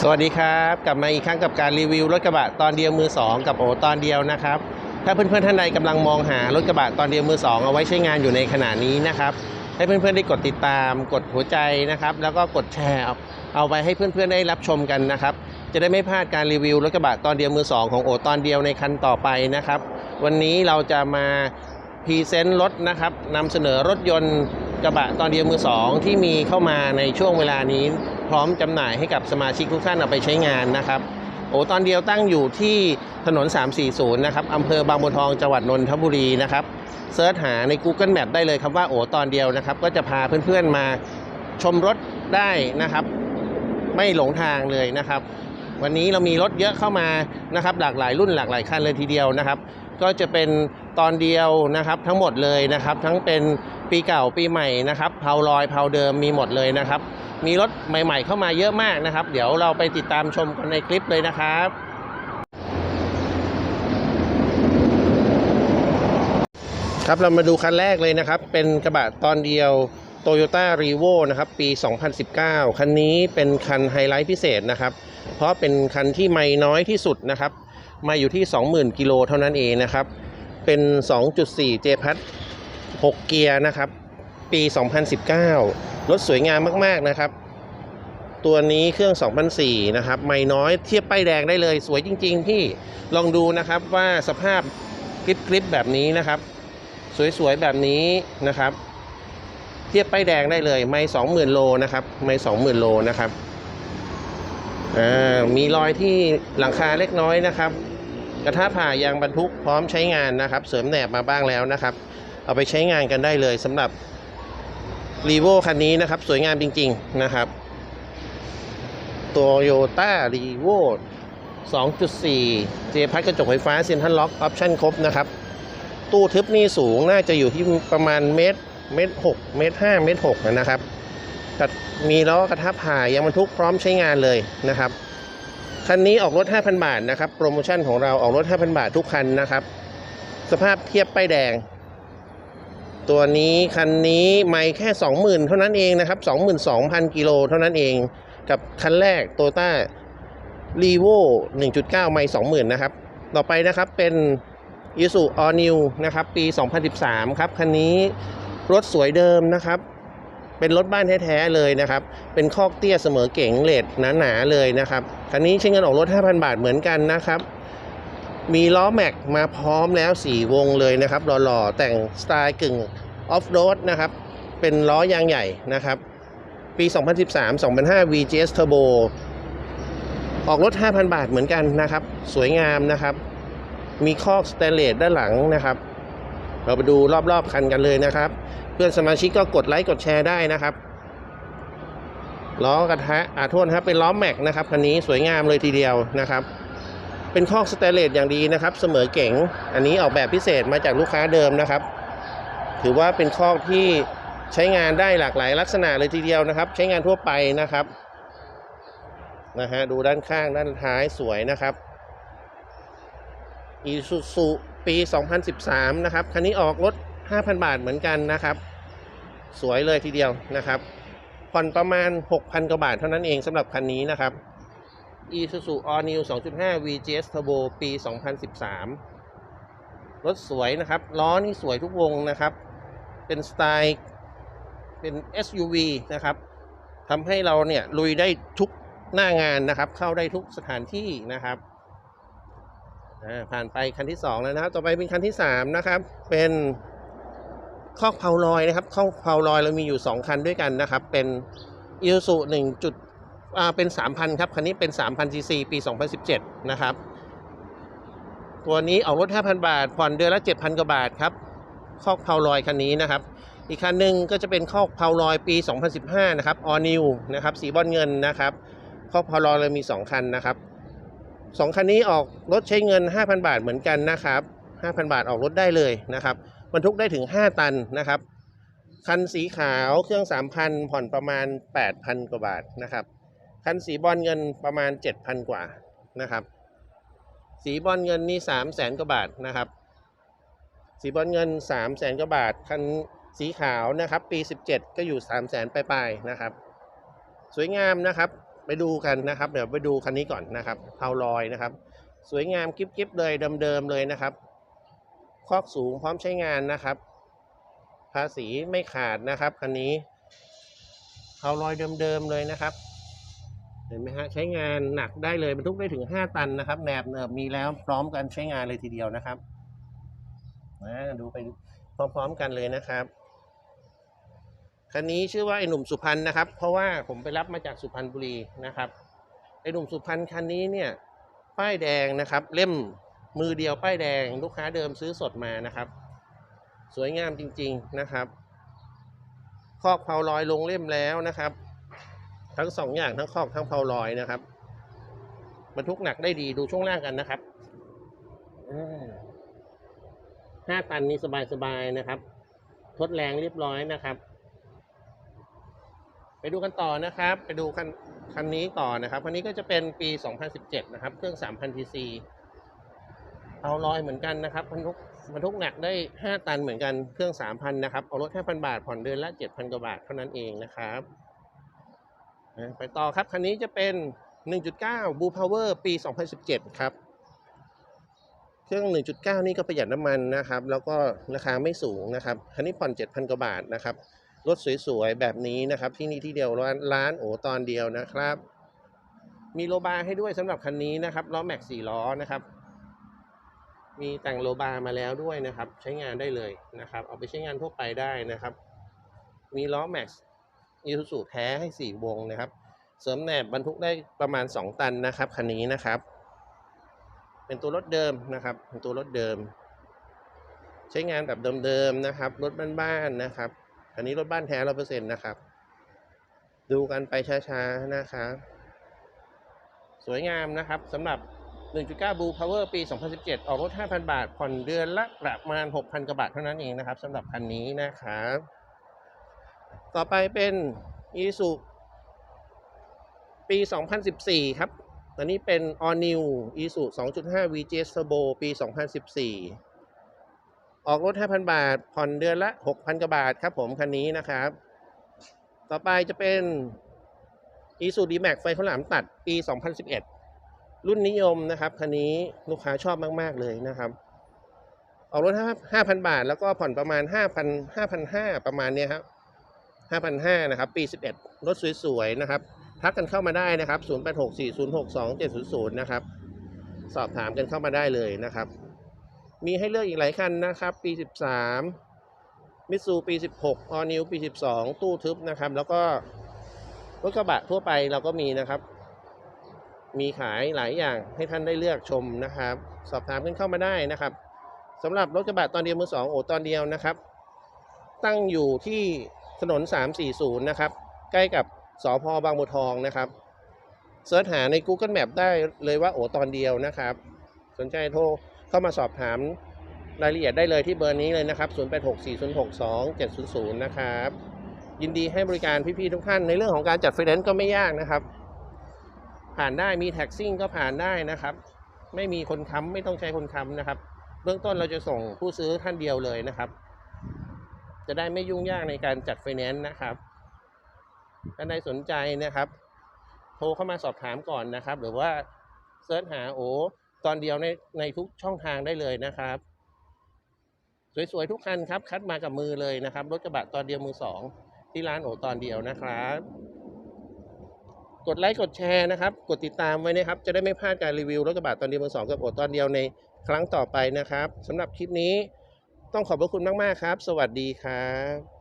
สวัสดีครับ กลับมาอีกครั้งกับการรีวิวรถกระบะตอนเดียวมือสองกับโอตอนเดียวนะครับ ถ้าเพื่อนๆท่านใดกำลังมองหารถกระบะตอนเดียวมือสองเอาไว้ใช้งานอยู่ในขณะนี้นะครับ ให้เพื่อนๆได้กดติดตาม กดหัวใจนะครับ แล้วก็กดแชร์เอาไปให้เพื่อนๆได้รับชมกันนะครับ จะได้ไม่พลาดการรีวิวรถกระบะตอนเดียวมือสองของโอตอนเดียวในคันต่อไปนะครับ วันนี้เราจะมาพรีเซนต์รถนะครับนำเสนอรถยนต์กระบะตอนเดียวมือสองที่มีเข้ามาในช่วงเวลานี้ ร้อมจำหน่ายให้กับสมาชิกทุกท่านเอาไปใช้งานนะครับ โอ้ตอนเดียวตั้งอยู่ที่ถนน 340 นะครับอำเภอบางบัวทองจังหวัดนนทบุรีนะครับเซิร์ชหาใน Google Map ได้เลยครับว่าโอ้ตอนเดียวนะครับ ก็จะพาเพื่อนๆมาชมรถได้นะครับ ไม่หลงทางเลยนะครับ วันนี้เรามีรถเยอะเข้ามานะครับ หลากหลายรุ่นหลากหลายคันเลยทีเดียวนะครับ ก็จะเป็นตอนเดียวนะครับทั้งหมดเลยนะครับ ทั้งเป็นปีเก่าปีใหม่นะครับเผาลอยเผาเดิมมีหมดเลยนะครับ มีรถใหม่ๆเข้ามาเยอะมากนะครับ เดี๋ยวเราไปติดตามชมกันในคลิปเลยนะครับครับเรามาดูคันแรกเลยนะครับ เป็นกระบะตอนเดียว Toyota r e v o นะครับ ปี 2019 คันนี้เป็นคันไฮไลท์พิเศษนะครับ เพราะเป็นคันที่ไม่น้อยที่สุดนะครับ มาอยู่ที่ 20,000 กิโลเท่านั้นเองนะครับ เป็น 2.4 j p a d 6เกียร์นะครับ ปี 2019 รถสวยงามมาก ๆ นะครับ ตัวนี้เครื่อง 2004 นะครับ ไม่น้อยเทียบป้ายแดงได้เลย สวยจริงๆพี่ลองดูนะครับว่าสภาพกริบๆแบบนี้นะครับ สวย ๆ แบบนี้นะครับ เทียบป้ายแดงได้เลย ไม่ 20,000 โลนะครับ ไม่ 20,000 โลนะครับมีรอยที่หลังคาเล็กน้อยนะครับ กระทะผ่ายางบรรทุกพร้อมใช้งานนะครับ เสริมแหนบมาบ้างแล้วนะครับ เอาไปใช้งานกันได้เลยสำหรับ รีโวคันนี้นะครับ สวยงามจริง ๆ นะครับโตโยต้ารีโว2.4 เจพัดกระจกไฟฟ้าเซ็นทรัลล็อกออปชั่นครบนะครับ ตู้ทึบนี่สูงน่าจะอยู่ที่ประมาณเมตรเมตรหกเมตรห้าเมตรหกนะครับมีล้อกระทะผ่ายางบรรทุกพร้อมใช้งานเลยนะครับ คันนี้ออกรถ 5,000 บาทนะครับ โปรโมชั่นของเราออกรถ 5,000 บาททุกคันนะครับ สภาพเทียบป้ายแดง ตัวนี้คันนี้ไม่แค่ 20,000 เท่านั้นเองนะครับ 22,000 กิโลเท่านั้นเอง กับคันแรกโตต้ารีโว1.9 ไม่20,000 นะครับ ต่อไปนะครับเป็น i s u All New นะครับ ปี 2013 ครับ คันนี้รถสวยเดิมนะครับ เป็นรถบ้านแท้ๆเลยนะครับ เป็นคอกเตี้ยเสมอเก๋งเลดหนาๆเลยนะครับ คันนี้ใช้เงินออกรถ 5,000 บาทเหมือนกันนะครับ มีล้อแม็กมาพร้อมแล้ว 4 วงเลยนะครับหล่อๆแต่งสไตล์กึ่งออฟโรดนะครับ เป็นล้อยางใหญ่นะครับ ปี 2013 2005 VGS Turbo ออกรถ 5,000 บาทเหมือนกันนะครับ สวยงามนะครับ มีคอกสเตเลสด้านหลังนะครับ เราไปดูรอบๆคันกันเลยนะครับ เพื่อนสมาชิกก็กดไลค์กดแชร์ได้นะครับล้อกระทะอาโทษนครับเป็นล้อแม็กนะครับคันนี้สวยงามเลยทีเดียวนะครับ เป็นคอกสเตเลสอย่างดีนะครับ เสมอเก๋งอันนี้ออกแบบพิเศษมาจากลูกค้าเดิมนะครับ ถือว่าเป็นคอกที่ใช้งานได้หลากหลายลักษณะเลยทีเดียวนะครับ ใช้งานทั่วไปนะครับนะฮะดูด้านข้างด้านท้ายสวยนะครับอีซูซูปี 2013 นะครับ คันนี้ออกรถ 5,000 บาทเหมือนกันนะครับ สวยเลยทีเดียวนะครับ ผ่อนประมาณ 6,000 กว่าบาทเท่านั้นเองสำหรับคันนี้นะครับ Isuzu All New 2.5 VGS Turbo ปี 2013 รถสวยนะครับ ล้อนี่สวยทุกวงนะครับ เป็นสไตล์เป็น SUV นะครับทำให้เราเนี่ยลุยได้ทุกหน้างานนะครับ เข้าได้ทุกสถานที่นะครับ ผ่านไปคันที่สองแล้วนะครับ ต่อไปเป็นคันที่สามนะครับ เป็นคอกเผาลอยนะครับคอกเผาลอยเรามีอยู่สองคันด้วยกันนะครับ เป็นอิลสุหนึ่งจุด เป็นสามพันครับ คันนี้เป็นสามพันซีซีปีสองพันสิบเจ็ดนะครับ ตัวนี้ออกรถห้าพันบาท ผ่อนเดือนละเจ็ดพันกว่าบาทครับ คอกเผาลอยคันนี้นะครับ อีกคันหนึ่งก็จะเป็นคอกเผาลอยปี 2015 นะครับ ออนิวนะครับ สีบอลเงินนะครับ คอกเผาลอยเรามีสองคันนะครับสองคันนี้ออกรถใช้เงิน 5,000 บาทเหมือนกันนะครับ 5,000 บาทออกรถได้เลยนะครับบรรทุกได้ถึง 5 ตันนะครับคันสีขาวเครื่อง 3,000 ผ่อนประมาณ 8,000 กว่าบาทนะครับ คันสีบอลเงินประมาณ 7,000 กว่านะครับ สีบอลเงินนี่3 0 0แสนกว่าบาทนะครับ สีบอลเงิน3 0 0แสนกว่าบาท คันสีขาวนะครับ ปี 17 ก็อยู่ 3 0 0แสนปลายๆนะครับ สวยงามนะครับ ไปดูกันนะครับ เดี๋ยวไปดูคันนี้ก่อนนะครับเผาลอยนะครับ สวยงามกิ๊บๆเลยเดิมๆเลยนะครับ คอกสูงพร้อมใช้งานนะครับ ภาษีไม่ขาดนะครับคันนี้เผาลอยเดิมๆเลยนะครับ ห็นไหมฮะใช้งานหนักได้เลยบรรทุกได้ถึง 5 ตันนะครับแหนบเนบมีแล้วพร้อมกันใช้งานเลยทีเดียวนะครับมาดูไปพร้อมๆกันเลยนะครับคันนี้ชื่อว่าไอ้หนุ่มสุพรรณนะครับ เพราะว่าผมไปรับมาจากสุพรรณบุรีนะครับไอ้หนุ่มสุพรรณคันนี้เนี่ยป้ายแดงนะครับ เล่มมือเดียวป้ายแดง ลูกค้าเดิมซื้อสดมานะครับ สวยงามจริง ๆนะครับคอกเผาลอยลงเล่มแล้วนะครับ ทั้งสองอย่างทั้งคอกทั้งเผาลอยนะครับบรรทุกหนักได้ดีดูช่วงล่างกันนะครับห้าตันนี้สบายๆนะครับ ทดแรงเรียบร้อยนะครับ ไปดูกันต่อนะครับ ไปดูคันคันนี้ต่อนะครับ คันนี้ก็จะเป็นปี 2017 นะครับ เครื่อง 3,000 cc เอาลอยเหมือนกันนะครับบรรทุกบรรทุกหนักได้ 5 ตันเหมือนกัน เครื่อง 3,000 นะครับ เอารถ 5,000 บาท ผ่อนเดือนละ 7,000 กว่าบาทเท่านั้นเองนะครับ ไปต่อครับคันนี้จะเป็น 1.9 Blue Power ปี 2017 ครับ เครื่อง 1.9 นี่ก็ประหยัดน้ำมันนะครับ แล้วก็ราคาไม่สูงนะครับ คันนี้ผ่อน 7,000 กว่าบาทนะครับ รถสวยๆ แบบนี้นะครับ ที่นี่ที่เดียวร้านร้านโอตอนเดียวนะครับ มีโลบาร์ให้ด้วยสำหรับคันนี้นะครับ ล้อแม็กสี่ล้อนะครับ มีแต่งโลบาร์มาแล้วด้วยนะครับ ใช้งานได้เลยนะครับ เอาไปใช้งานทั่วไปได้นะครับ มีล้อแม็กซ์ อีซูซูแท้ให้สี่วงนะครับ เสริมแหนบบรรทุกได้ประมาณ 2 ตันนะครับคันนี้นะครับ เป็นตัวรถเดิมนะครับ เป็นตัวรถเดิม ใช้งานแบบเดิมๆนะครับ รถบ้านๆนะครับ อันนี้รถบ้านแท้ร้อเปอร์เซ็นต์นะครับ ดูกันไปช้าๆนะครับ สวยงามนะครับสำหรับ1.9 Blue Power ปี 2017 ออกรถ 5,000 บาท ผ่อนเดือนละประมาณ 6,000 กว่าบาทเท่านั้นเองนะครับสำหรับคันนี้นะครับ ต่อไปเป็น i s u ปี 2014 ครับตอนนี้เป็น All New i s u 2.5 VGS Turbo ปี 2014 ออกรถ 5,000 บาท ผ่อนเดือนละ 6,000 กว่าบาทครับผมคันนี้นะครับ ต่อไปจะเป็น i s u d D-Max ไฟข้าวหลามตัดปี 2011 รุ่นนิยมนะครับ คันนี้ลูกค้าชอบมาก ๆ เลยนะครับ ออกรถ 5,000 บาท แล้วก็ผ่อนประมาณ 5,000 5,500 ประมาณเนี้ยครับ 5,500นะครับปี 11 รถสวยๆนะครับ ทักกันเข้ามาได้นะครับ 0864062700 นะครับ สอบถามกันเข้ามาได้เลยนะครับ มีให้เลือกอีกหลายคันนะครับ ปี 13 มิตซูปี 16 ออนิวปี 12 ตู้ทึบนะครับ แล้วก็รถกระบะทั่วไปเราก็มีนะครับ มีขายหลายอย่างให้ท่านได้เลือกชมนะครับ สอบถามกันเข้ามาได้นะครับสำหรับรถกระบะตอนเดียวมือสองโอตอนเดียวนะครับ ตั้งอยู่ที่ ถนน 340 นะครับ ใกล้กับสอพอบางบัวทองนะครับเสิร์ชหาใน Google Map ได้เลยว่าโอตอนเดียวนะครับ สนใจโทรเข้ามาสอบถามรายละเอียดได้เลยที่เบอร์นี้เลยนะครับ 0864062700 นะครับ ยินดีให้บริการพี่ๆทุกท่านในเรื่องของการจัดไฟแนนซ์ก็ไม่ยากนะครับ ผ่านได้มีแท็กซิ่งก็ผ่านได้นะครับ ไม่มีคนค้ำไม่ต้องใช้คนค้ำนะครับ เบื้องต้นเราจะส่งผู้ซื้อท่านเดียวเลยนะครับ จะได้ไม่ยุ่งยากในการจัดไฟแนนซ์นะครับท่านใดสนใจนะครับ โทรเข้ามาสอบถามก่อนนะครับ หรือว่าเสิร์ชหาโอตอนเดียวในในทุกช่องทางได้เลยนะครับ สวยๆทุกคันครับ คัดมากับมือเลยนะครับรถกระบะตอนเดียวมือสองที่ร้านโอตอนเดียวนะครับ กดไลค์กดแชร์นะครับ กดติดตามไว้นะครับ จะได้ไม่พลาดการรีวิวรถกระบะตอนเดียวมือสองกับโอตอนเดียวในครั้งต่อไปนะครับสำหรับคลิปนี้ ต้องขอบพระคุณมาก ๆ ครับ สวัสดีครับ